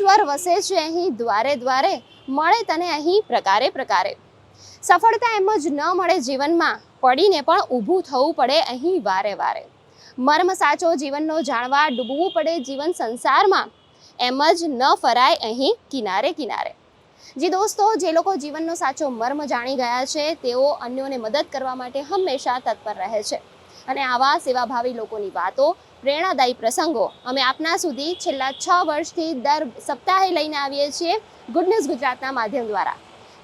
ઈશ્વર વસે છે, અહીં દ્વારે દ્વારે, મળે તને અહીં પ્રકારે પ્રકારે. સફળતા એમ જ ન મળે જીવનમાં, પડીને પણ ઊભું થવું પડે અહીં વારે વારે. મર્મ સાચો જીવનનો જાણવા ડૂબવું પડે જીવન સંસારમાં, એમ જ ન ફરાય અહીં કિનારે કિનારે. જે દોસ્તો, જે લોકો જીવનનો સાચો મર્મ જાણી ગયા છે, તેઓ અન્યોને મદદ કરવા માટે હંમેશા તત્પર રહે છે. અને આવા સેવાભાવી લોકોની વાતો પ્રેરણાદાયી પ્રસંગો. અમે આપના સુધી છેલ્લા છ વર્ષથી દર સપ્તાહે લઈને આવીએ છીએ ગુડ ગુજરાતના માધ્યમ દ્વારા.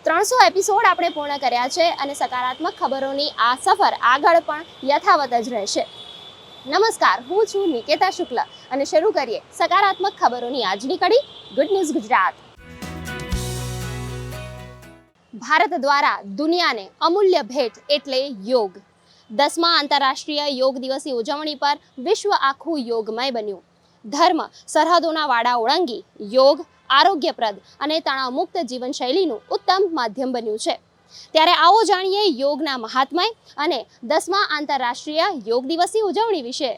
ત્રણસો એપિસોડ આપણે પૂર્ણ કર્યા છે અને સકારાત્મક ખબરોની આ સફર આગળ પણ યથાવત જ રહેશે. નમસ્કાર, હું છું નિકેતા શુક્લ અને શરૂ કરીએ સકારાત્મક ખબરોની આજની કડી ગુડ ન્યૂઝ ગુજરાત. ભારત દ્વારા દુનિયાને અમૂલ્ય ભેટ એટલે યોગ. દસમા આંતરરાષ્ટ્રીય યોગ દિવસની ઉજવણી પર વિશ્વ આખું યોગમય બન્યું ધર્મ સરહદોના વાડા ઓળંગી યોગ આરોગ્યપ્રદ અને તણાવમુક્ત જીવનશૈલીનું ઉત્તમ માધ્યમ બન્યું છે ત્યારે આવો જાણીએ યોગના મહાત્મય અને દસમા આંતરરાષ્ટ્રીય યોગ દિવસની ઉજવણી વિશે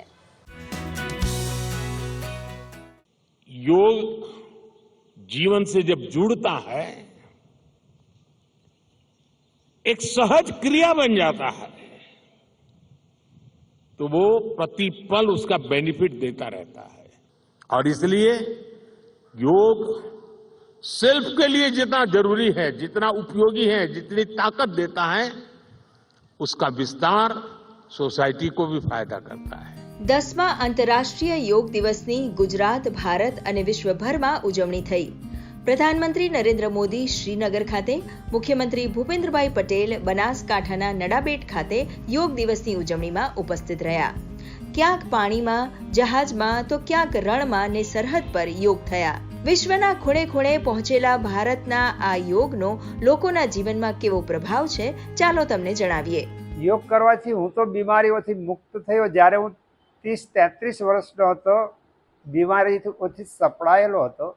योग जीवन से जब जुड़ता है एक सहज क्रिया बन जाता है तो वो प्रतिपल उसका बेनिफिट देता रहता है और इसलिए योग सेल्फ के लिए जितना जरूरी है जितना उपयोगी है जितनी ताकत देता है उसका विस्तार सोसाइटी को भी फायदा करता है દસમા આંતરરાષ્ટ્રીય યોગ દિવસની ગુજરાત ભારત અને વિશ્વભરમાં ઉજવણી થઈ પ્રધાનમંત્રી નરેન્દ્ર મોદી શ્રીનગર ખાતે, મુખ્યમંત્રી ભૂપેન્દ્રભાઈ પટેલ બનાસકાંઠાના નડાબેટ ખાતે યોગ દિવસની ઉજવણીમાં ઉપસ્થિત રહ્યા. ક્યાંક પાણીમાં, જહાજમાં તો ક્યાંક રણમાં ને સરહદ પર યોગ થયા. વિશ્વના ખૂણે ખૂણે પહોંચેલા ભારતના આ યોગનો લોકોના જીવનમાં કેવો પ્રભાવ છે, ચાલો તમને જણાવીએ. યોગ કરવાથી હું તો બીમારીઓથી મુક્ત થયો. જ્યારે હું ત્રીસ, તેત્રીસ વર્ષનો હતો, બીમારીથી સપડાયેલો હતો.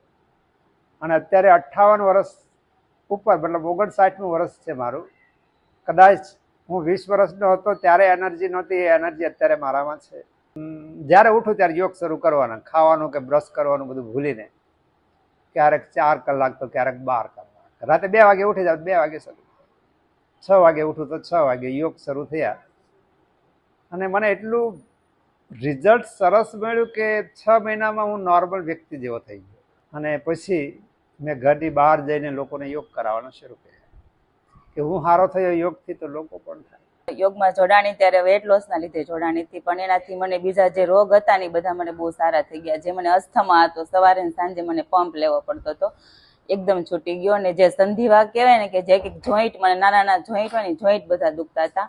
અને અત્યારે અઠ્ઠાવન વર્ષ ઉપર, મતલબ ઓગણસાઠનું વર્ષ છે મારું. કદાચ હું વીસ વર્ષનો હતો ત્યારે એનર્જી નહોતી, એ એનર્જી અત્યારે મારામાં છે. જ્યારે ઉઠું ત્યારે યોગ શરૂ કરવાના, ખાવાનું કે બ્રશ કરવાનું બધું ભૂલીને. ક્યારેક ચાર કલાક તો ક્યારેક બાર કલાક. રાતે બે વાગે ઉઠી જાવ બે વાગે શરૂ. છ વાગે ઉઠું તો છ વાગે યોગ શરૂ થયા. અને મને એટલું રિઝલ્ટ સરસ મળ્યું કે છ મહિનામાં હું નોર્મલ વ્યક્તિ જેવો થઈ ગયો. અને પછી મેં ઘરની બહાર જઈને લોકોને યોગ કરાવવાનો શરૂ કર્યો. કે હું સારો થયો યોગથી તો લોકો પણ થાય. યોગમાં જોડાણી ત્યારે વેટ લોસના લીધે જોડાણી હતી પણ એનાથી મને બીજા જે રોગ હતા ને એ બધા મને બહુ સારા થઈ ગયા. જે મને અસ્થમા હતો સવારે સાંજે મને પંપ લેવો પડતો હતો. એકદમ છૂટી ગયો ને જે સંધિવા કહેવાય ને કે જે કંઈક જોઈન્ટ મને નાના નાના જોઈન્ટ હોય ને જોઈન્ટ બધા દુખતા હતા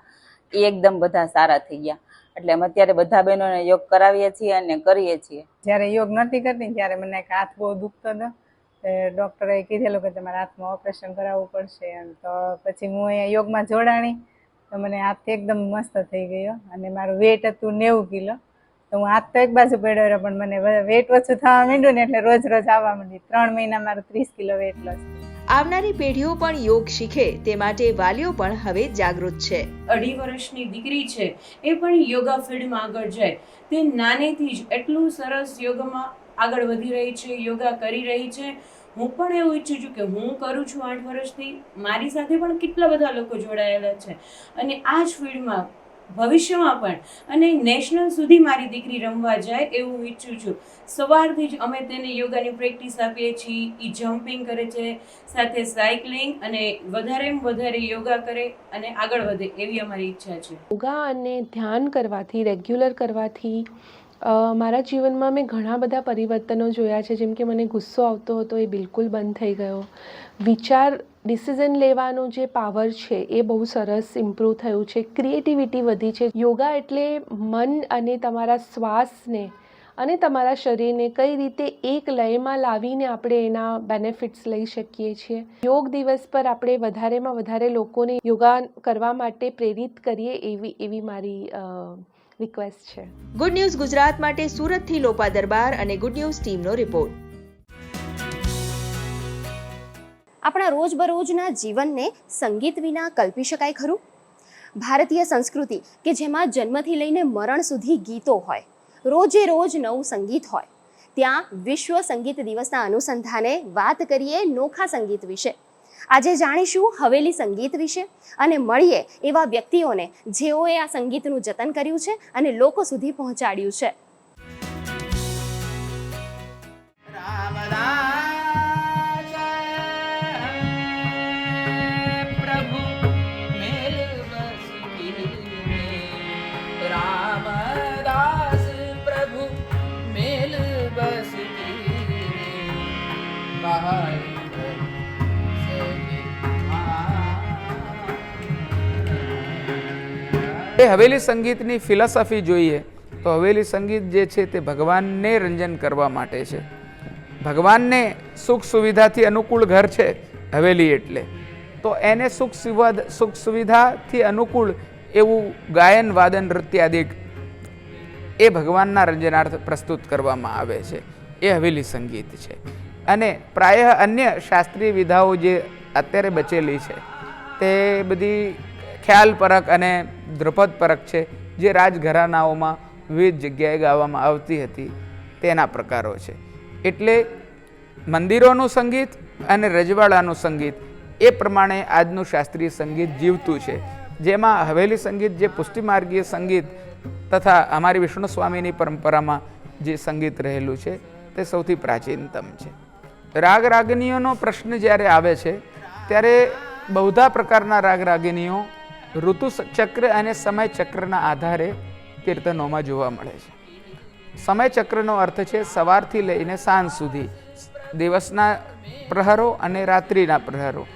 એ એકદમ બધા સારા થઈ ગયા. એટલે અમે અત્યારે બધા બહેનોને યોગ કરાવીએ છીએ અને કરીએ છીએ. જ્યારે યોગ નથી કરતી ત્યારે મને હાથ બહુ દુખતો હતો. ડૉક્ટરે કીધેલું કે તમારે હાથમાં ઓપરેશન કરાવવું પડશે એમ. તો પછી હું અહીંયા યોગમાં જોડાણી તો મને હાથ એકદમ મસ્ત થઈ ગયો અને મારું વેટ હતું નેવું કિલો. તો હું હાથ તો એક બાજુ પડ્યો રહ્યો પણ મને વેટ ઓછું થવા માંડ્યું ને એટલે રોજ રોજ આવવા માંડી. ત્રણ મહિના મારું ત્રીસ કિલો વેટ લોસ. આવનારી પેઢીઓ પણ યોગ શીખે તે માટે વાલીઓ પણ હવે જાગૃત છે. અઢી વર્ષની દીકરી છે એ પણ યોગા ફિલ્ડમાં આગળ જાય. તે નાનેથી જ એટલું સરસ યોગામાં આગળ વધી રહી છે, યોગા કરી રહી છે. હું પણ એવું ઈચ્છું છું કે હું કરું છું આઠ વર્ષથી. મારી સાથે પણ કેટલા બધા લોકો જોડાયેલા છે. અને આ જ ફિલ્ડમાં, ભવિષ્યમાં પણ, અને નેશનલ સુધી મારી દીકરી રમવા જાય એવું હું ઈચ્છું છું. સવારથી જ અમે તેને યોગાની પ્રેક્ટિસ આપીએ છીએ એ જમ્પિંગ કરે છે, સાથે સાયકલિંગ અને વધારે વધારે યોગા કરે અને આગળ વધે એવી અમારી ઈચ્છા છે. યોગા અને ધ્યાન કરવાથી, રેગ્યુલર કરવાથી મારા જીવનમાં મેં ઘણા બધા પરિવર્તનો જોયા છે. જેમ કે મને ગુસ્સો આવતો હતો, એ બિલકુલ બંધ થઈ ગયો. વિચાર, ડિસિઝન લેવાનો જે પાવર છે, એ બહુ સરસ ઇમ્પ્રૂવ થયું છે. ક્રિએટિવિટી વધી છે. યોગા એટલે મન અને તમારા શ્વાસને અને તમારા શરીરને કઈ રીતે એક લયમાં લાવીને આપણે એના બેનિફિટ્સ લઈ શકીએ છીએ. યોગ દિવસ પર આપણે વધારેમાં વધારે લોકોને યોગા કરવા માટે પ્રેરિત કરીએ એવી એવી મારી રિક્વેસ્ટ છે. ગુડ ન્યૂઝ ગુજરાત માટે સુરતથી લોપા દરબાર અને ગુડ ન્યૂઝ ટીમનો રિપોર્ટ. આપણા રોજબરોજના જીવનને સંગીત વિના કલ્પી શકાય ખરું? ભારતીય સંસ્કૃતિ કે જેમાં જન્મથી લઈને મરણ સુધી ગીતો હોય રોજે રોજ નવું સંગીત હોય ત્યાં વિશ્વ સંગીત દિવસના અનુસંધાને વાત કરીએ નોખા સંગીત વિશે. આજે જાણીશું હવેલી સંગીત વિશે અને મળીએ એવા વ્યક્તિઓને જેઓએ આ સંગીતનું જતન કર્યું છે અને લોકો સુધી પહોંચાડ્યું છે. રામ રામ. એ હવેલી સંગીતની ફિલોસોફી જોઈએ, તો હવેલી સંગીત જે છે તે ભગવાનને રંજન કરવા માટે છે. ભગવાનને સુખ સુવિધાથી અનુકૂળ ઘર છે, હવેલી એટલે. તો એને સુખ સુવિધા સુખ સુવિધાથી અનુકૂળ એવું ગાયન, વાદન, નૃત્યાદિક એ ભગવાનના રંજનાર્થ પ્રસ્તુત કરવામાં આવે છે. એ હવેલી સંગીત છે. અને પ્રાય અન્ય શાસ્ત્રીય વિધાઓ જે અત્યારે બચેલી છે, તે બધી ખ્યાલ પરક અને દ્રુપદ પરક છે, જે રાજઘરાનાઓમાં વિવિધ જગ્યાએ ગાવામાં આવતી હતી. તેના પ્રકારો છે. એટલે મંદિરોનું સંગીત અને રજવાડાનું સંગીત, એ પ્રમાણે આજનું શાસ્ત્રીય સંગીત જીવતું છે. જેમાં હવેલી સંગીત, જે પુષ્ટિમાર્ગીય સંગીત તથા અમારી વિષ્ણુ સ્વામીની પરંપરામાં જે સંગીત રહેલું છે, તે સૌથી પ્રાચીનતમ છે. રાગ રાગિનીઓનો પ્રશ્ન જ્યારે આવે છે, ત્યારે બહુધા પ્રકારના રાગ રાગિનીઓ ઋતુ ચક્ર અને સમય ચક્રના આધારે કીર્તનોમાં જોવા મળે છે. સમય ચક્રનો અર્થ છે સવારથી લઈને સાંજ સુધી. દિવસના પ્રહરો અને રાત્રિના પ્રહરો.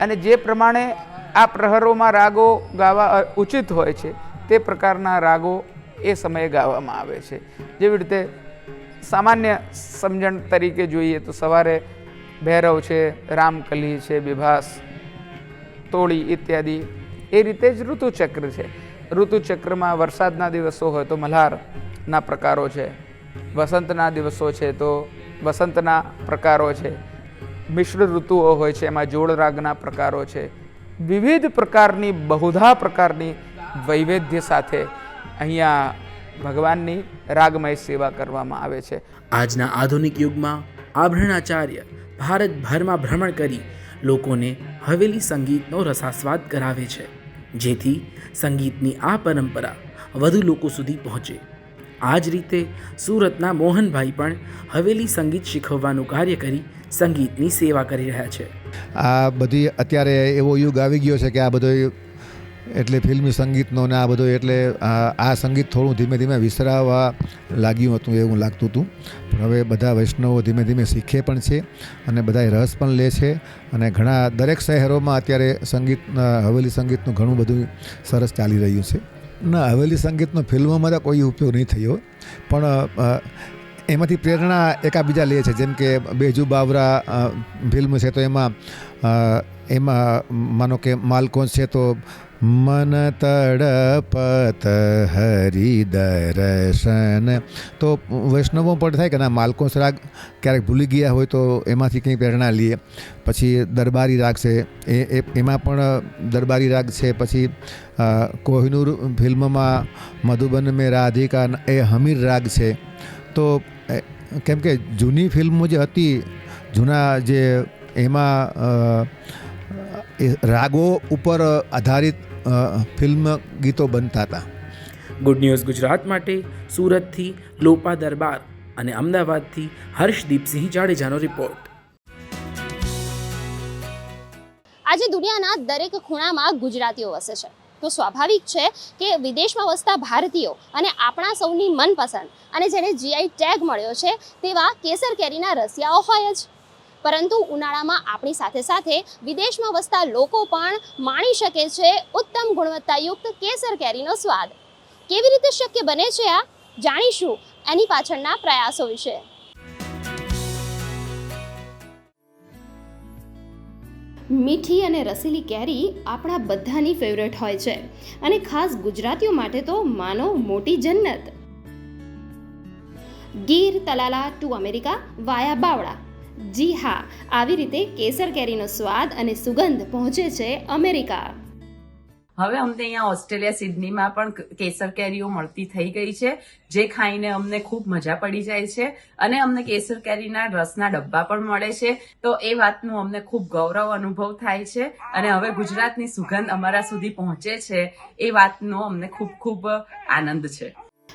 અને જે પ્રમાણે આ પ્રહરોમાં રાગો ગાવા ઉચિત હોય છે, તે પ્રકારના રાગો એ સમયે ગાવામાં આવે છે. જેવી રીતે સામાન્ય સમજણ તરીકે જોઈએ તો સવારે ભૈરવ છે, રામકલી છે, બિભાસ, તોળી ઇત્યાદિ એ રીતે જ ઋતુચક્ર છે. ઋતુચક્રમાં વરસાદના દિવસો હોય તો મલ્હારના પ્રકારો છે. વસંતના દિવસો છે તો વસંતના પ્રકારો છે. મિશ્ર ઋતુઓ હોય છે એમાં જોડ રાગના પ્રકારો છે. વિવિધ પ્રકારની બહુધા પ્રકારની વૈવિધ્ય સાથે અહીંયા ભગવાનની રાગમય સેવા કરવામાં આવે છે. આજના આધુનિક યુગમાં આભરણાચાર્ય ભારતભરમાં ભ્રમણ કરી લોકોને હવેલી સંગીતનો રસાસ્વાદ કરાવે છે. જેથી સંગીતની આ પરંપરા વધુ લોકો સુધી પહોંચે. આ જ રીતે સુરતના મોહનભાઈ પણ હવેલી સંગીત શીખવવાનું કાર્ય કરી સંગીતની સેવા કરી રહ્યા છે. આ બધી અત્યારે એવો યુગ આવી ગયો છે કે આ બધો એટલે ફિલ્મી સંગીતનો ને આ બધો એટલે આ સંગીત થોડું ધીમે ધીમે વિસરાવા લાગ્યું હતું એવું લાગતું હતું. પણ હવે બધા વૈષ્ણવો ધીમે ધીમે શીખે પણ છે અને બધા રસ પણ લે છે અને ઘણા દરેક શહેરોમાં અત્યારે સંગીત હવેલી સંગીતનું ઘણું બધું સરસ ચાલી રહ્યું છે. ના, હવેલી સંગીતનો ફિલ્મોમાં તો કોઈ ઉપયોગ નહીં થયો. પણ એમાંથી પ્રેરણા એકાબીજા લે છે. જેમ કે બેજુ બાવરા ફિલ્મ છે તો એમાં એમાં, માનો કે માલકોન છે તો મન તડપત હરિ દર્શન તો વૈષ્ણવો પણ થાય કે ના માલકોસ રાગ ક્યારેક ભૂલી ગયા હોય તો એમાંથી કંઈ પ્રેરણા લઈએ પછી દરબારી રાગ છે, એ એમાં પણ દરબારી રાગ છે. પછી કોહિનૂર ફિલ્મમાં મધુબન મેં રાધિકા એ હમીર રાગ છે. તો કેમ કે જૂની ફિલ્મો જે હતી જૂના જે એમાં એ રાગો ઉપર આધારિત ફિલ્મ ગીતો બનતા હતા. ગુડ ન્યૂઝ ગુજરાત માટે સુરતથી લોપા દરબાર અને અમદાવાદથી હર્ષદીપસિંહ જાડેજાનો રિપોર્ટ આજે દુનિયાના દરેક ખૂણામાં ગુજરાતીઓ વસે છે. તો સ્વાભાવિક છે કે વિદેશમાં વસતા ભારતીયો અને આપણા સૌની મનપસંદ અને જેને જીઆઈ ટેગ મળ્યો છે તેવા કેસર કેરીના રસિયાઓ હોય જ. પરંતુ ઉનાળામાં આપણી સાથે સાથે વિદેશમાં વસતા લોકો પણ માણી શકે છે ઉત્તમ ગુણવત્તાયુક્ત કેસર કેરીનો સ્વાદ. કેવી રીતે શક્ય બને છે આ? જાણીશું એની પાછળના પ્રયાસો વિશે. મીઠી અને રસીલી કેરી આપણા બધાની ફેવરેટ હોય છે. અને ખાસ ગુજરાતીઓ માટે તો માનો મોટી જન્નત. Gir, Talala, to America, via Bavla. જી હા, આવી રીતે કેસર કેરીનો સ્વાદ અને સુગંધ પહોંચે છે અમેરિકા. હવે અમને અહીંયા ઓસ્ટ્રેલિયા સિડનીમાં પણ કેસર કેરીઓ મળતી થઈ ગઈ છે, જે ખાઈને અમને ખૂબ મજા પડી જાય છે અને અમને કેસર કેરીના રસના ડબ્બા પણ મળે છે. તો એ વાતનું અમને ખૂબ ગૌરવ અનુભવ થાય છે અને હવે ગુજરાતની સુગંધ અમારા સુધી પહોંચે છે એ વાતનો અમને ખૂબ ખૂબ આનંદ છે.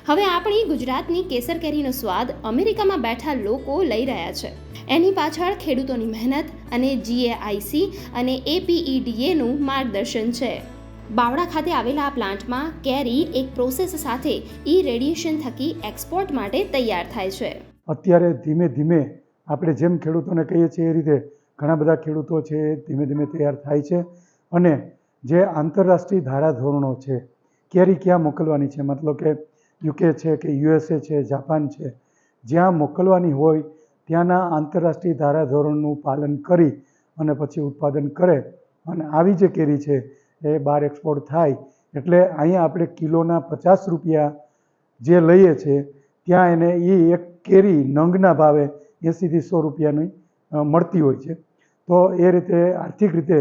હવે આપણી ગુજરાતની કેસર કેરીનો સ્વાદ અમેરિકામાં બેઠા લોકો લઈ રહ્યા છે. એની પાછળ ખેડૂતોની મહેનત અને જીએઆઈસી અને એપીઈડીએનું માર્ગદર્શન છે. બાવળા ખાતે આવેલા આ પ્લાન્ટમાં કેરી એક પ્રોસેસ સાથે ઈ રેડિયેશન થકી એક્સપોર્ટ માટે તૈયાર થાય છે. અત્યારે ધીમે ધીમે આપણે જેમ ખેડૂતોને કહીએ છીએ એ રીતે ઘણા બધા ખેડૂતો છે ધીમે ધીમે તૈયાર થાય છે અને જે આંતરરાષ્ટ્રીય ધારાધોરણો છે, કેરી ક્યાં મોકલવાની છે, મતલબ કે યુકે છે કે યુએસએ છે જાપાન છે, જ્યાં મોકલવાની હોય ત્યાંના આંતરરાષ્ટ્રીય ધારાધોરણનું પાલન કરી અને પછી ઉત્પાદન કરે અને આવી જે કેરી છે એ બહાર એક્સપોર્ટ થાય. એટલે અહીંયા આપણે કિલોના પચાસ રૂપિયા જે લઈએ છીએ, ત્યાં એને એ એક કેરી નંગના ભાવે એંસીથી સો રૂપિયાની મળતી હોય છે. તો એ રીતે આર્થિક રીતે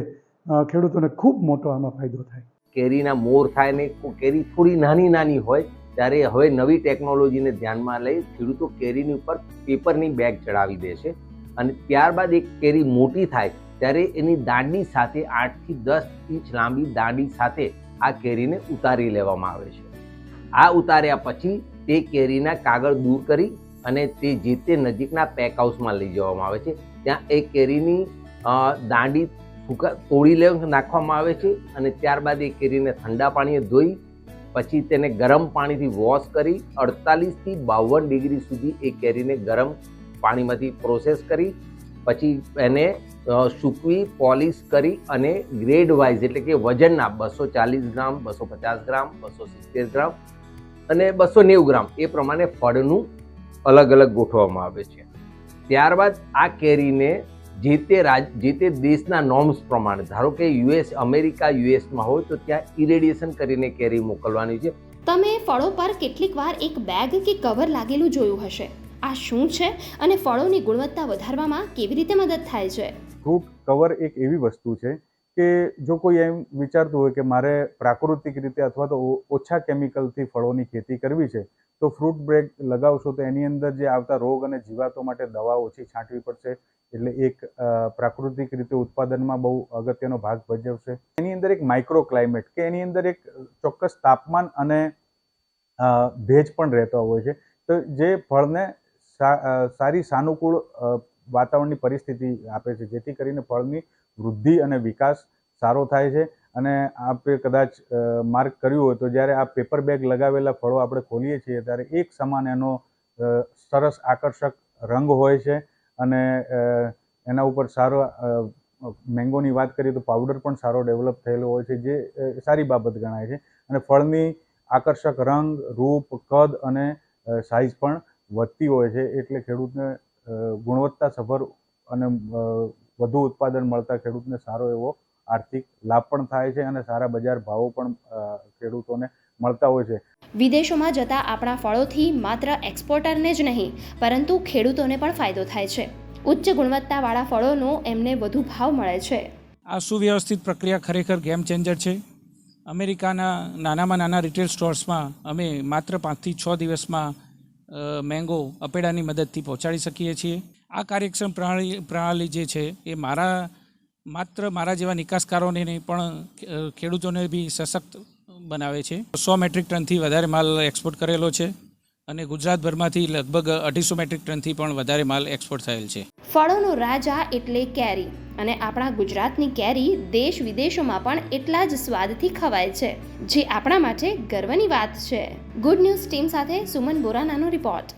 ખેડૂતોને ખૂબ મોટો આમાં ફાયદો થાય. કેરીના મોર થાય ને કેરી થોડી નાની નાની હોય, ત્યારે હવે નવી ટેકનોલોજીને ધ્યાનમાં લઈ ખેડૂતો કેરીની ઉપર પેપરની બેગ ચડાવી દે છે. અને ત્યારબાદ એક કેરી મોટી થાય ત્યારે એની દાંડની સાથે આઠથી દસ ઇંચ લાંબી દાંડી સાથે આ કેરીને ઉતારી લેવામાં આવે છે. આ ઉતાર્યા પછી તે કેરીના કાગળ દૂર કરી અને તે જે તે નજીકના પેક હાઉસમાં લઈ જવામાં આવે છે. ત્યાં એ કેરીની દાંડી ફૂકા તોડી લે, નાખવામાં આવે છે અને ત્યારબાદ એ કેરીને ઠંડા પાણીએ ધોઈ પછી તેને ગરમ પાણીથી વોશ કરી અડતાલીસથી બાવન ડિગ્રી સુધી એ કેરીને ગરમ પાણીમાંથી પ્રોસેસ કરી પછી એને સૂકવી, પોલિશ કરી અને ગ્રેડ વાઇઝ એટલે કે વજનના બસો ચાલીસ ગ્રામ, બસો પચાસ ગ્રામ, બસો સિત્તેર ગ્રામ અને બસો નેવું ગ્રામ એ પ્રમાણે ફળનું અલગ અલગ ગોઠવવામાં આવે છે. ત્યારબાદ આ કેરીને જે તે રાજ, જે તે દેશના નોર્મ્સ પ્રમાણે, ધારો કે યુએસ, અમેરિકા, યુએસમાં હોય તો ત્યાં ઇરેડિયેશન કરીને કેરી મોકલવાની છે. તમે ફળો પર કેટલીક વાર એક બેગ કે કવર લાગેલું જોયું હશે. આ શું છે અને ફળોની ગુણવત્તા વધારવામાં કેવી રીતે મદદ થાય છે? ફ્રૂટ કવર એક એવી વસ્તુ છે કે જો કોઈ એમ વિચારતું હોય કે મારે પ્રાકૃતિક રીતે અથવા તો ઓછા કેમિકલથી ફળોની ખેતી કરવી છે, તો ફ્રૂટ બ્રેક લગાવશો તો એની અંદર જે આવતા રોગ અને જીવાતો માટે દવા ઓછી છાંટવી પડશે, એટલે એક પ્રાકૃતિક રીતે ઉત્પાદનમાં બહુ અગત્યનો ભાગ ભજવશે. એની અંદર એક માઇક્રો ક્લાઇમેટ કે એની અંદર એક ચોક્કસ તાપમાન અને ભેજ પણ રહેતો હોય છે. તો જે ફળને સારી સાનુકૂળ વાતાવરણની પરિસ્થિતિ આપે છે, જેથી કરીને ફળની વૃદ્ધિ અને વિકાસ સારો થાય છે. અને આપે કદાચ માર્ક કર્યું હોય તો જ્યારે આ પેપર બેગ લગાવેલા ફળો આપણે ખોલીએ છીએ ત્યારે એક સમાન એનો સરસ આકર્ષક રંગ હોય છે. અને એના ઉપર સારો મેંગોની વાત કરીએ તો પાવડર પણ સારો ડેવલપ થયેલો હોય છે, જે સારી બાબત ગણાય છે. અને ફળની આકર્ષક રંગ, રૂપ, કદ અને સાઇઝ પણ વધતી હોય છે એટલે ખેડૂતને ગુણવત્તા ગુણવત્તાસભર અને વધુ ઉત્પાદન મળતા ખેડૂતને સારો એવો આર્થિક લાભ પણ થાય છે અને સારા બજાર ભાવો પણ ખેડૂતોને મળતા હોય છે. વિદેશોમાં જતા આપણા ફળોથી માત્ર એક્સપોર્ટરને જ નહીં પરંતુ ખેડૂતોને પણ ફાયદો થાય છે. ઉચ્ચ ગુણવત્તાવાળા ફળોનો એમને વધુ ભાવ મળે છે. આ સુવ્યવસ્થિત પ્રક્રિયા ખરેખર ગેમ ચેન્જર છે. અમેરિકાના નાનામાં નાના રિટેલ સ્ટોર્સમાં અમે માત્ર પાંચથી છ દિવસમાં મેંગો અપેડાની મદદથી પહોંચાડી શકીએ છીએ. આ કાર્યક્ષમ પ્રણાલી પ્રણાલી જે છે, એ મારા, માત્ર મારા જેવા નિકાસકારોને નહીં, પણ ખેડૂતોને બી સશક્ત બનાવે છે. સો મેટ્રિક ટનથી વધારે માલ એક્સપોર્ટ કરેલો છે. અને ગુજરાતભરમાંથી લગભગ અઢીસો મેટ્રિક ટનથી પણ વધારે માલ એક્સપોર્ટ થયેલ છે. ફળોનો રાજા એટલે કેરી અને આપણા ગુજરાતની કેરી દેશ વિદેશોમાં પણ એટલા જ સ્વાદથી ખવાય છે જે આપણા માટે ગર્વની વાત છે. ગુડ ન્યૂઝ ટીમ સાથે સુમન બોરાનાનો રિપોર્ટ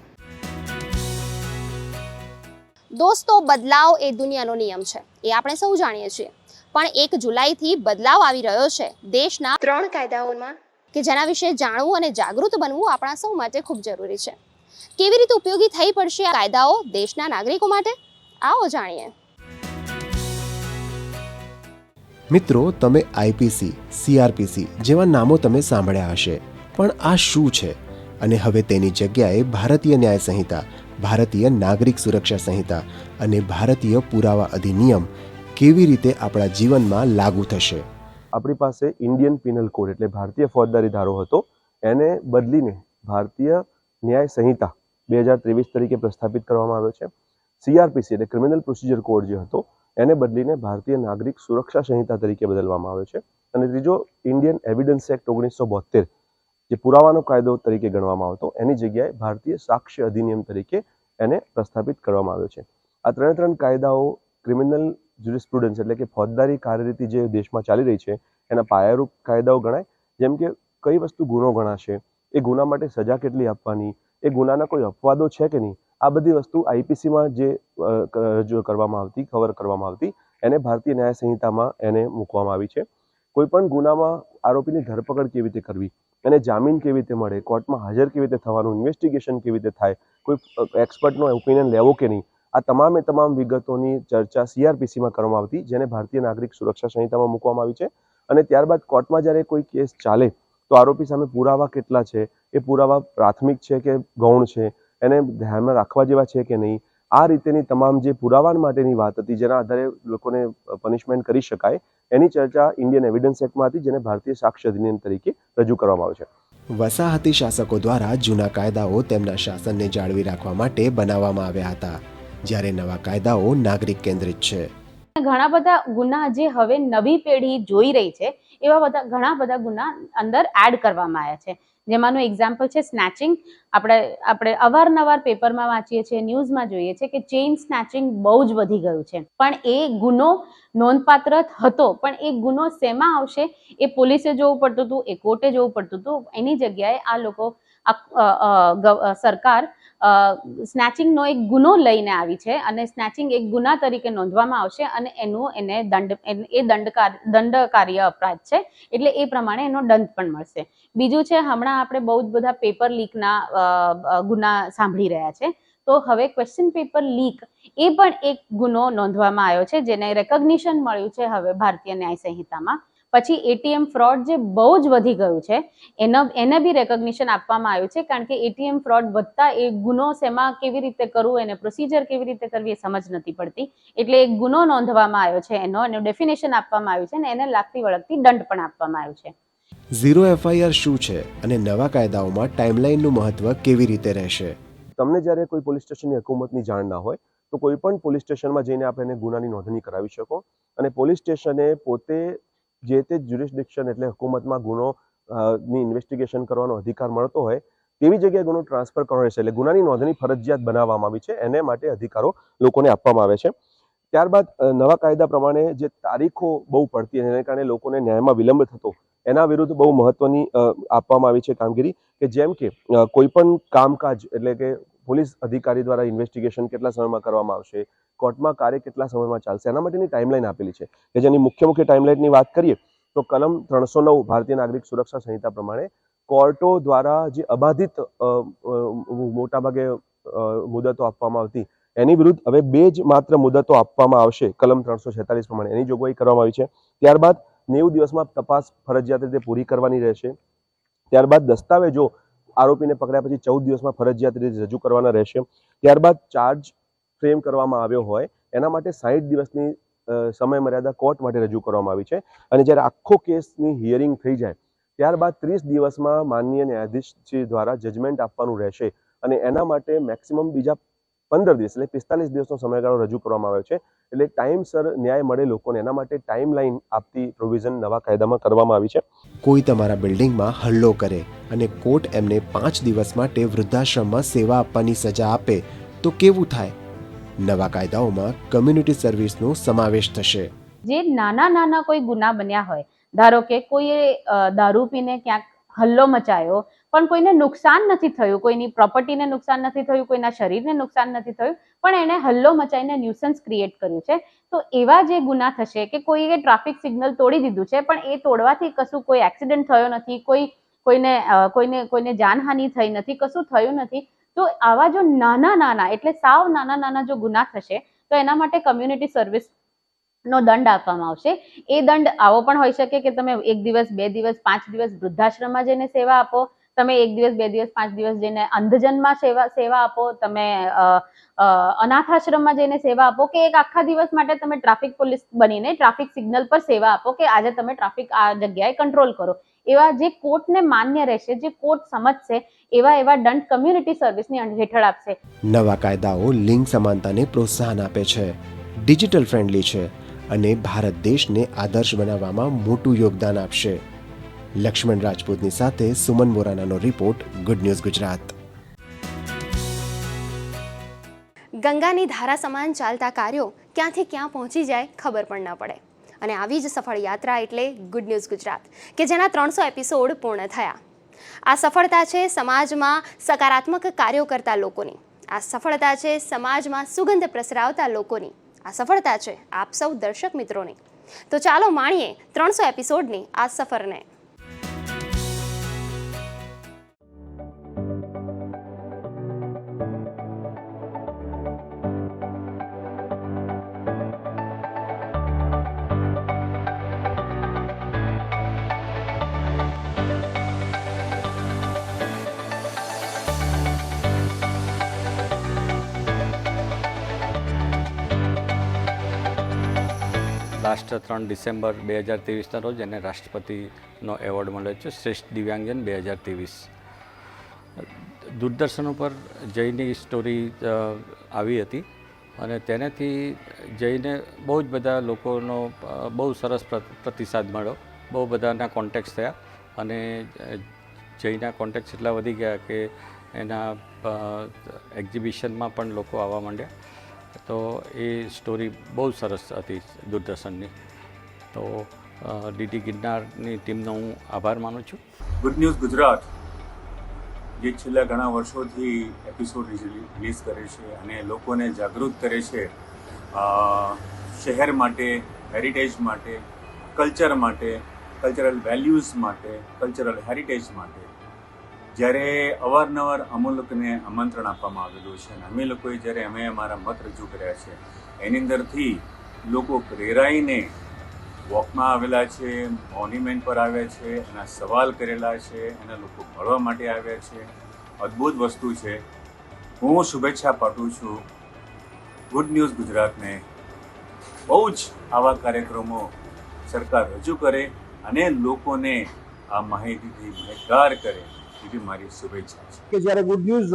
દોસ્તો બદલાવ એ દુનિયાનો નિયમ છે એ આપણે સૌ જાણીએ છીએ. પણ એક જુલાઈથી બદલાવ આવી રહ્યો છે દેશના ત્રણ કાયદાઓમાં કે જેના વિશે જાણવું અને જાગૃત બનવું આપણા સૌ માટે ખૂબ જરૂરી છે. કેવી રીતે ઉપયોગી થઈ પડશે આ કાયદાઓ દેશના નાગરિકો માટે? આવો જાણીએ. મિત્રો, તમે આઈપીસી સીઆરપીસી જેવા નામો તમે સાંભળ્યા હશે, પણ આ શું છે? અને હવે તેની જગ્યાએ ભારતીય ન્યાય સંહિતા, ભારતીય નાગરિક સુરક્ષા સંહિતા અને ભારતીય પુરાવા અધિનિયમ કેવી રીતે આપણા જીવનમાં લાગુ થશે? આપણી પાસે ઇન્ડિયન પિનલ કોડ એટલે ભારતીય ફોજદારી ધારો હતો, એને બદલીને ભારતીય ન્યાય સંહિતા બે હજાર ત્રેવીસ તરીકે પ્રસ્થાપિત કરવામાં આવ્યો છે. સીઆરપીસી એટલે ક્રિમિનલ પ્રોસિજર કોડ જે હતો, એને બદલીને ભારતીય નાગરિક સુરક્ષા સંહિતા તરીકે બદલવામાં આવ્યો છે. અને ત્રીજો ઇન્ડિયન એવિડન્સ એક્ટ ઓગણીસો બોતેર જે પુરાવાનો કાયદો તરીકે ગણવામાં આવતો, એની જગ્યાએ ભારતીય સાક્ષ્ય અધિનિયમ તરીકે એને પ્રસ્થાપિત કરવામાં આવ્યો છે. આ ત્રણે ત્રણ કાયદાઓ ક્રિમિનલ જ્યુરિસ્પ્રુડન્સ એટલે કે ફોજદારી કાર્યરીતિ જે દેશમાં ચાલી રહી છે, એના પાયારૂપ કાયદાઓ ગણાય. જેમ કે કઈ વસ્તુ ગુનો ગણાશે, એ ગુના માટે સજા કેટલી આપવાની, એ ગુનાના કોઈ અપવાદો છે કે નહીં, આ બધી વસ્તુ આઈપીસીમાં જે રજૂ કરવામાં આવતી કવર કરવામાં આવતી, એને ભારતીય ન્યાય સંહિતામાં એને મૂકવામાં આવી છે. કોઈ પણ ગુનામાં આરોપીની ધરપકડ કેવી રીતે કરવી, એને જામીન કેવી રીતે મળે, કોર્ટમાં હાજર કેવી રીતે થવાનું ઇન્વેસ્ટિગેશન કેવી રીતે થાય, કોઈ એક્સપર્ટનો ઓપિનિયન લેવો કે નહીં આ તમામે તમામ વિગતોની ચર્ચા સીઆરપીસીમાં કરવામાં આવતી, જેને ભારતીય નાગરિક સુરક્ષા સંહિતામાં મૂકવામાં આવી છે. અને ત્યારબાદ કોર્ટમાં જ્યારે કોઈ કેસ ચાલે, તો આરોપી સામે પુરાવા કેટલા છે? એ પુરાવા પ્રાથમિક છે કે ગૌણ છે? એને ધ્યાનમાં રાખવા જેવા છે કે નહીં? આ રીતેની તમામ જે પુરાવા માટેની વાત હતી, જેના આધારે લોકોને પનિશમેન્ટ કરી શકાય, એની ચર્ચા ઇન્ડિયન એવિડન્સ એક્ટમાં હતી, જેને ભારતીય સાક્ષ્ય અધિનિયમ તરીકે રજૂ કરવામાં આવે છે. વસાહતી શાસકો દ્વારા જૂના કાયદાઓ તેમના શાસનને જાળવી રાખવા માટે બનાવવામાં આવ્યા હતા. જ્યારે નવા કાયદાઓ નાગરિક કેન્દ્રિત છે. ઘણા બધા ગુના જે હવે નવી પેઢી જોઈ રહી છે, એવા બધા ઘણા બધા ગુના અંદર એડ કરવામાં આવ્યા છે. જેમાંનું એક્ઝામ્પલ છે સ્નેચિંગ આપણે આપણે અવારનવાર પેપરમાં વાંચીએ છીએ ન્યૂઝમાં જોઈએ છીએ કે ચેઇન સ્નેચિંગ બહુ જ વધી ગયું છે. પણ એ ગુનો નોંધપાત્ર હતો. પણ એ ગુનો શેમાં આવશે? એ પોલીસે જોવું પડતું હતું, એ કોર્ટે જોવું પડતું હતું. એની જગ્યાએ આ લોકો સરકાર સ્નેચિંગનો એક ગુનો લઈને આવી છે અને સ્નેચિંગ એક ગુના તરીકે નોંધવામાં આવશે અને એનું એને દંડ એ દંડકાર, દંડકાર્ય અપરાધ છે. એટલે એ પ્રમાણે એનો દંડ પણ મળશે. બીજું છે, હમણાં આપણે બહુ જ બધા પેપર લીકના ગુના સાંભળી રહ્યા છે. તો હવે ક્વેશ્ચન પેપર લીક એ પણ એક ગુનો નોંધવામાં આવ્યો છે, જેને રેકોગ્નિશન મળ્યું છે હવે ભારતીય ન્યાય સંહિતામાં. પછી એટીએમ ફ્રોડ જે બહુ જ વધી ગયું છે એનો એને બી રેકોગ્નિશન આપવામાં આવ્યું છે કારણ કે એટીએમ ફ્રોડ વધતા એ ગુનો શેમાં કેવી રીતે કરવું એને પ્રોસિજર કેવી રીતે કરવી એ સમજ નથી પડતી. એટલે એક ગુનો નોંધવામાં આવ્યો છે એનો એનું ડેફિનેશન આપવામાં આવ્યું છે અને એને લાગતી વળગતી દંડ પણ આપવામાં આવ્યો છે. ઝીરો એફઆઈઆર શું છે અને નવા કાયદાઓમાં ટાઈમલાઈનનું મહત્વ કેવી રીતે રહેશે? તમને જ્યારે કોઈ પોલીસ સ્ટેશનની હકુમતની જાણ ના હોય તો કોઈ પણ પોલીસ સ્ટેશનમાં જઈને આપણે એને ગુનાની નોંધણી કરાવી શકો અને પોલીસ સ્ટેશને પોતે જે તે જ્યુરિસ્ડિક્શન એટલે હકુમતમાં ગુનો ની ઇન્વેસ્ટિગેશન કરવાનો અધિકાર મળતો હોય, તેવી જગ્યાએ ગુનો ટ્રાન્સફર કરવાનો રહેશે. એટલે ગુનાની નોંધણી ફરજિયાત બનાવવામાં આવી છે. એને માટે અધિકારો લોકોને આપવામાં આવે છે. ત્યારબાદ નવા કાયદા પ્રમાણે જે તારીખો બહુ પડતી એને કારણે લોકોને ન્યાયમાં વિલંબ થતો, એના વિરુદ્ધ બહુ મહત્વની આપવામાં આવી છે કામગીરી કે જેમ કે કોઈ પણ કામકાજ એટલે કે પોલીસ અધિકારી દ્વારા ઇન્વેસ્ટિગેશન કેટલા સમયમાં કરવામાં આવશે, કોર્ટમાં કાર્ય કેટલા સમયમાં ચાલશે, એના માટેની ટાઈમલાઈન આપેલી છે. કે જેની મુખ્ય મુખ્ય ટાઈમલાઈનની વાત કરીએ, તો કલમ ત્રણસો નવ ભારતીય નાગરિક સુરક્ષા સંહિતા પ્રમાણે કોર્ટો દ્વારા જે અબાધિત મોટાભાગે મુદતો આપવામાં આવતી, એની વિરુદ્ધ હવે બે જ માત્ર મુદતો આપવામાં આવશે, કલમ ત્રણસો છેતાલીસ પ્રમાણે. એની જોગવાઈ કરવામાં આવી છે. ત્યારબાદ નેવું દિવસમાં તપાસ ફરજિયાત રીતે પૂરી કરવાની રહેશે. ત્યારબાદ દસ્તાવેજો આરોપીને પકડ્યા પછી ચૌદ દિવસમાં ફરજિયાત રીતે રજૂ કરવાના રહેશે. ત્યારબાદ ચાર્જ ફ્રેમ કરવામાં આવ્યો હોય, એના માટે સાહીઠ દિવસની સમય મર્યાદા કોર્ટ માટે રજૂ કરવામાં આવી છે. અને જ્યારે આખો કેસની હિયરિંગ થઈ જાય, ત્યારબાદ ત્રીસ દિવસમાં માનનીય ન્યાયાધીશ દ્વારા જજમેન્ટ આપવાનું રહેશે. અને એના માટે મેક્સિમમ બીજા પંદર દિવસ એટલે પિસ્તાલીસ દિવસનો સમયગાળો રજૂ કરવામાં આવ્યો છે. એટલે ટાઈમસર ન્યાય મળે લોકોને. એના માટે ટાઈમ લાઈન આપતી પ્રોવિઝન નવા કાયદામાં કરવામાં આવી છે. કોઈ તમારા બિલ્ડિંગમાં હલ્લો કરે અને કોર્ટ એમને પાંચ દિવસ માટે વૃદ્ધાશ્રમમાં સેવા આપવાની સજા આપે તો કેવું થાય? નવા કાયદાઓમાં કમ્યુનિટી સર્વિસનો સમાવેશ થશે. જે નાના નાના કોઈ ગુના બન્યા હોય ધારો કે કોઈએ દારૂ પીને ક્યાંક હલ્લો મચાયો પણ કોઈને નુકસાન નથી થયું, કોઈની પ્રોપર્ટીને નુકસાન નથી થયું, કોઈના શરીરને નુકસાન નથી થયું, પણ એણે હલ્લો મચાઈને ન્યુસન્સ ક્રિએટ કર્યું છે. તો એવા જે ગુના થશે કે કોઈએ ટ્રાફિક સિગ્નલ તોડી દીધું છે, પણ એ તોડવાથી કશું કોઈ એક્સિડન્ટ થયો નથી, કોઈ, કોઈને કોઈને કોઈને જાનહાનિ થઈ નથી, કશું થયું નથી, તો આવા જો નાના નાના, એટલે સાવ નાના નાના જો ગુના થશે, તો એના માટે કમ્યુનિટી સર્વિસ નો દંડ આપવામાં આવશે. એ દંડ આવો પણ હોઈ શકે કે તમે એક દિવસ, બે દિવસ, પાંચ દિવસ વૃદ્ધાશ્રમમાં જઈને સેવા આપો તમે એક દિવસ, બે દિવસ, પાંચ દિવસ જઈને અંધજનમાં સેવા સેવા આપો, તમે અનાથ આશ્રમમાં જઈને સેવા આપો કે એક આખા દિવસ માટે તમે ટ્રાફિક પોલીસ બનીને ટ્રાફિક સિગ્નલ પર સેવા આપો કે આજે તમે ટ્રાફિક આ જગ્યાએ કંટ્રોલ કરો. એવા જે કોર્ટને માન્ય રહેશે, જે કોર્ટ સમજશે, એવા એવા દંડ કમ્યુનિટી સર્વિસની હેઠળ આપશે. નવા કાયદાઓ લિંગ સમાનતાને પ્રોત્સાહન આપે છે. ડિજિટલ ફ્રેન્ડલી છે અને ભારત દેશને આદર્શ બનાવવામાં મોટું યોગદાન આપશે. લક્ષ્મણ રાજપૂતની સાથે સુમન મોરાનાનો રિપોર્ટ ગુડ ન્યૂઝ ગુજરાત. ગંગાની ધારા સમાન ચાલતા કાર્યો ક્યાંથી ક્યાં પહોંચી જાય ખબર પણ ન પડે. અને આવી જ સફળ યાત્રા એટલે ગુડ ન્યૂઝ ગુજરાત, કે જેના ત્રણસો એપિસોડ પૂર્ણ થયા. આ સફળતા છે સમાજમાં સકારાત્મક કાર્યો કરતા લોકોની. આ સફળતા છે સમાજમાં સુગંધ પ્રસરાવતા લોકોની. આ સફળતા છે આપ સૌ દર્શક મિત્રોની. તો ચાલો માણીએ ત્રણસો એપિસોડની આ સફરને. લાસ્ટ ત્રણ ડિસેમ્બર બે હજાર ત્રેવીસના રોજ એને રાષ્ટ્રપતિનો એવોર્ડ મળ્યો છે, શ્રેષ્ઠ દિવ્યાંગજન બે હજાર ત્રેવીસ. દૂરદર્શન ઉપર જયની સ્ટોરી આવી હતી અને તેનાથી જઈને બહુ જ બધા લોકોનો બહુ સરસ પ્ર- પ્રતિસાદ મળ્યો. બહુ બધાના કોન્ટેક્ટ થયા અને જયના કોન્ટેક્ટ એટલા વધી ગયા કે એના એક્ઝિબિશનમાં પણ લોકો આવવા માંડ્યા. તો એ સ્ટોરી બહુ સરસ હતી દૂરદર્શનની. તો ડીડી ગિરનારની ટીમનો હું આભાર માનું છું. ગુડ ન્યૂઝ ગુજરાત, જે છેલ્લા ઘણા વર્ષોથી એપિસોડ રિલીઝ કરે છે અને લોકોને જાગૃત કરે છે શહેર માટે હેરિટેજ માટે કલ્ચર માટે કલ્ચરલ વેલ્યુઝ માટે કલ્ચરલ હેરિટેજ માટે જ્યારે અવારનવાર અમુલકને લોકોને આમંત્રણ આપવામાં આવેલું છે અને અમે લોકોએ જ્યારે અમે અમારા મત રજૂ કર્યા છે, એની અંદરથી લોકો પ્રેરાઈને વોકમાં આવેલા છે, મોન્યુમેન્ટ પર આવ્યા છે, એના સવાલ કરેલા છે, એના લોકો મળવા માટે આવ્યા છે. અદ્ભુત વસ્તુ છે. હું શુભેચ્છા પાઠવું છું. ગુડ ન્યૂઝ ગુજરાતને. બહુ જ આવા કાર્યક્રમો સરકાર રજૂ કરે અને લોકોને આ માહિતીથી માહિતગાર કરે. એવી મારી શુભેચ્છા છે. કે જ્યારે ગુડ ન્યૂઝ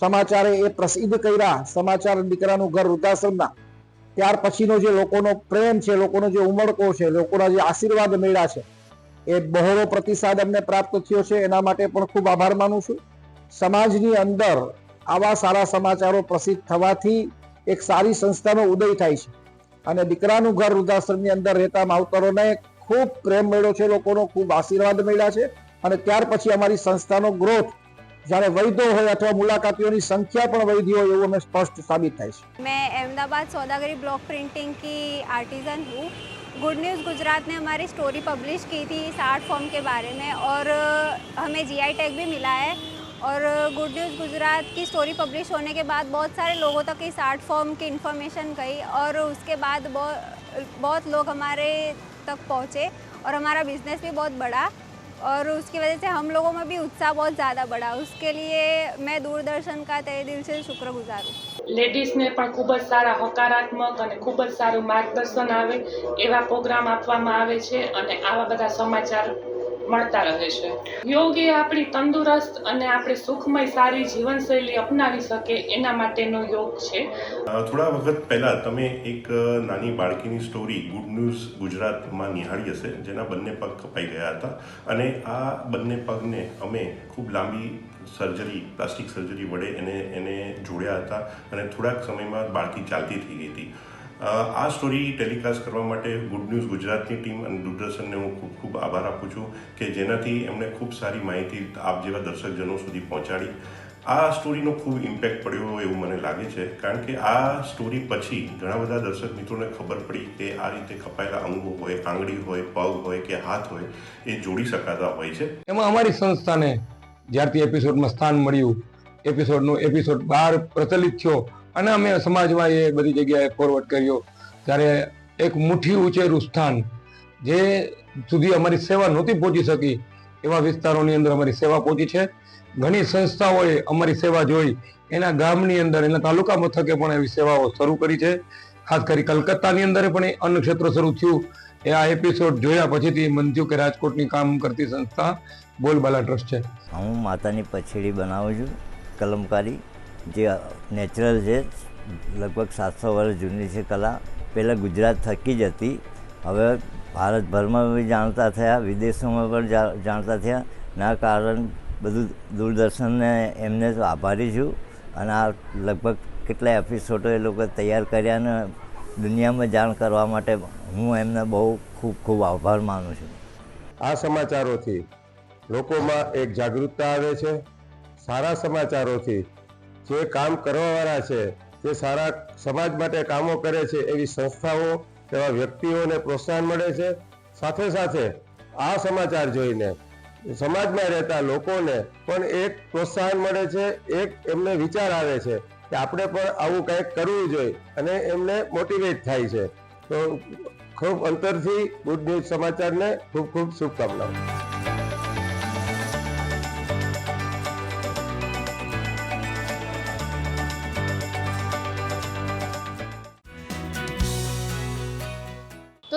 સમાચારે એ પ્રસિદ્ધ કર્યા, સમાચાર દીકરાનું ઘર વૃદ્ધાશ્રમના, ત્યાર પછીનો જે લોકોનો પ્રેમ છે, લોકોનો જે ઉમળકો છે, લોકોના જે આશીર્વાદ મળ્યા છે, એ બહોળો પ્રતિસાદ અમને પ્રાપ્ત થયો છે. એના માટે પણ ખૂબ આભાર માનું છું. સમાજની અંદર આવા સારા સમાચારો પ્રસિદ્ધ થવાથી એક સારી સંસ્થાનો ઉદય થાય છે. અને દીકરાનું ઘર વૃદ્ધાશ્રમની અંદર રહેતા માવતરોને ખૂબ પ્રેમ મળ્યો છે, લોકોનો ખૂબ આશીર્વાદ મળ્યા છે. અને ત્યાર પછી અમારી સંસ્થાનો ગ્રોથ જ્યારે વૈધો હોય અથવા મુલાકાતીઓની સંખ્યા પણ વૈધી હોય એવું અમે સ્પષ્ટ સાબિત થાય છે मैं अहमदाबाद सौदागरी ब्लॉक प्रिंटिंग की आर्टिज़न हूँ गुड न्यूज़ गुजरात ने हमारी स्टोरी पब्लिश की थी इस आर्ट फॉर्म के बारे में और अ, हमें जीआई टैग भी मिला है और गुड न्यूज़ गुजरात की स्टोरी पब्लिश होने के बाद बहुत सारे लोगों तक इस आर्ट फॉर्म की इन्फॉर्मेशन गई और उसके बाद बहुत बहुत लोग हमारे तक पहुँचे और हमारा बिजनेस भी बहुत बढ़ा और उसकी वजह से हम लोगों में भी उत्साह बहुत ज़्यादा बढ़ा उसके लिए मैं दूरदर्शन का तय दिल से शुक्रगुजार हूँ લેડીઝને પણ ખૂબ જ સારા હકારાત્મક અને ખૂબ જ સારું માર્ગદર્શન આવે એવા પ્રોગ્રામ આપવામાં આવે છે અને આવા બધા સમાચાર મળતા રહે છે. યોગ એ આપણી તંદુરસ્ત અને આપણે સુખમય સારી જીવનશૈલી અપનાવી શકે એના માટેનો યોગ છે. થોડા વખત પહેલાં તમે એક નાની બાળકીની સ્ટોરી ગુડ ન્યૂઝ ગુજરાતમાં નિહાળી હશે, જેના બંને પગ કપાઈ ગયા હતા. અને આ બંને પગને અમે ખૂબ લાંબી સર્જરી પ્લાસ્ટિક સર્જરી વડે એને એને જોડ્યા હતા. અને થોડાક સમયમાં બાળકી ચાલતી થઈ ગઈ હતી. આ સ્ટોરી ટેલિકાસ્ટ કરવા માટે ગુડ ન્યૂઝ ગુજરાતની ટીમ અને દૂરદર્શનને હું ખૂબ ખૂબ આભાર આપું છું કે જેનાથી એમણે ખૂબ સારી માહિતી આપ જેવા દર્શકજનો સુધી પહોંચાડી. આ સ્ટોરીનો ખૂબ ઇમ્પેક્ટ પડ્યો એવું મને લાગે છે, કારણ કે આ સ્ટોરી પછી ઘણા બધા દર્શક મિત્રોને ખબર પડી કે આ રીતે કપાયેલા અંગો હોય, આંગળી હોય, પગ હોય કે હાથ હોય એ જોડી શકાતા હોય છે. એમાં અમારી સંસ્થાને જ્યારથી એપિસોડમાં સ્થાન મળ્યું એપિસોડનો એપિસોડ બહાર પ્રચલિત થયો અને અમે સમાજમાં એ બધી જગ્યાએ ફોરવર્ડ કર્યો. ત્યારે એક મુઠ્ઠી ઉંચેરું સ્થાન, જે સુધી અમારી સેવા નહોતી પહોંચી શકી, એવા વિસ્તારોની અંદર અમારી સેવા પહોંચી છે. ઘણી સંસ્થાઓએ અમારી સેવા જોઈ, એના ગામની અંદર, એના તાલુકા મથકે પણ એવી સેવાઓ શરૂ કરી છે. ખાસ કરી કલકત્તાની અંદર પણ અન્ન ક્ષેત્ર શરૂ થયું. એ આ એપિસોડ જોયા પછીથી મન થયું કે રાજકોટની કામ કરતી સંસ્થા બોલબાલા ટ્રસ્ટ છે. હું માતાની પછેડી બનાવું છું, કલમકારી. જે નેચરલ છે, લગભગ સાતસો વર્ષ જૂની છે કલા. પહેલાં ગુજરાત થકી જ હતી. હવે ભારતભરમાં બી જાણતા થયા, વિદેશોમાં પણ જાણતા થયા. ના કારણ બધું દૂરદર્શનને એમને આભારી છું. અને આ લગભગ કેટલા એપિસોડો એ લોકો તૈયાર કર્યા અને દુનિયામાં જાણ કરવા માટે હું એમને બહુ ખૂબ ખૂબ આભાર માનું છું. આ સમાચારોથી લોકોમાં એક જાગૃતતા આવે છે. સારા સમાચારોથી જે કામ કરવાવાળા છે, જે સારા સમાજ માટે કામો કરે છે, એવી સંસ્થાઓ, એવા વ્યક્તિઓને પ્રોત્સાહન મળે છે. સાથે સાથે આ સમાચાર જોઈને સમાજમાં રહેતા લોકોને પણ એક પ્રોત્સાહન મળે છે, એક એમને વિચાર આવે છે કે આપણે પણ આવું કંઈક કરવું જોઈએ અને એમને મોટિવેટ થાય છે. તો ખૂબ અંતરથી ગુડ ન્યૂઝ સમાચારને ખૂબ ખૂબ શુભકામનાઓ.